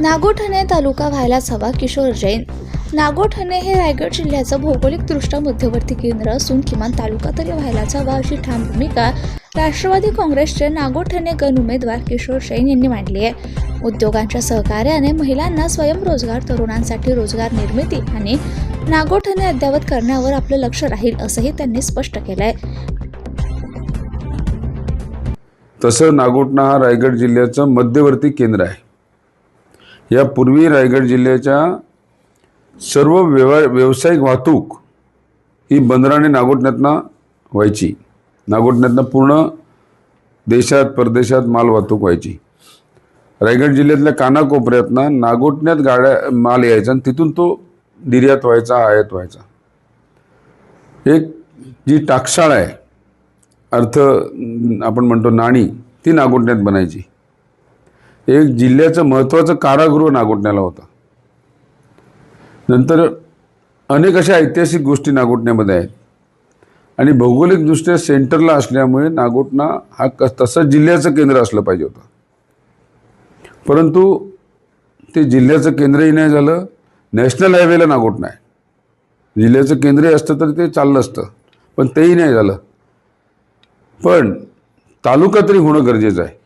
नागोठणे तालुका व्हायलाच हवा किशोर जैन. नागोठणे हे रायगड जिल्ह्याचं भौगोलिकदृष्ट्या मध्यवर्ती केंद्र असून किमान तालुका तरी व्हायलाच हवा अशी ठाम भूमिका राष्ट्रवादी काँग्रेसचे नागोठणे गण उमेदवार किशोर जैन यांनी मांडली आहे. उद्योगांच्या सहकार्याने महिलांना स्वयंरोजगार तरुणांसाठी रोजगार निर्मिती आणि नागोठणे अद्ययावत करण्यावर आपलं लक्ष राहील असंही त्यांनी स्पष्ट केलंय. तसं नागोठणा हा रायगड जिल्ह्याचं मध्यवर्ती केंद्र आहे. यापूर्वी रायगड जिल्ह्याच्या सर्व व्यवहार व्यावसायिक वाहतूक ही बंदराने नागोठण्यातनं व्हायची. नागोठण्यातनं पूर्ण देशात परदेशात माल वाहतूक व्हायची. रायगड जिल्ह्यातल्या कानाकोपऱ्यातनं नागोठण्यात गाड्या माल यायचा आणि तिथून तो निर्यात व्हायचा आयात व्हायचा. एक जी टाकशाळा आहे अर्थ आपण म्हणतो नाणी ती नागोठण्यात बनायची. एक जिल्ह्याचं महत्त्वाचं कारागृह नागोठण्याला होतं. नंतर अनेक अशा ऐतिहासिक गोष्टी नागोठण्यामध्ये आहेत. आणि भौगोलिकदृष्ट्या सेंटरला असल्यामुळे नागोठणा हा क तसं जिल्ह्याचं केंद्र असलं पाहिजे होतं. परंतु ते जिल्ह्याचं केंद्रही नाही झालं नॅशनल हायवेला नागोठणं आहे. जिल्ह्याचं केंद्रही असतं तर ते चाललं असतं पण तेही नाही झालं. पण तालुका तरी होणं गरजेचं आहे.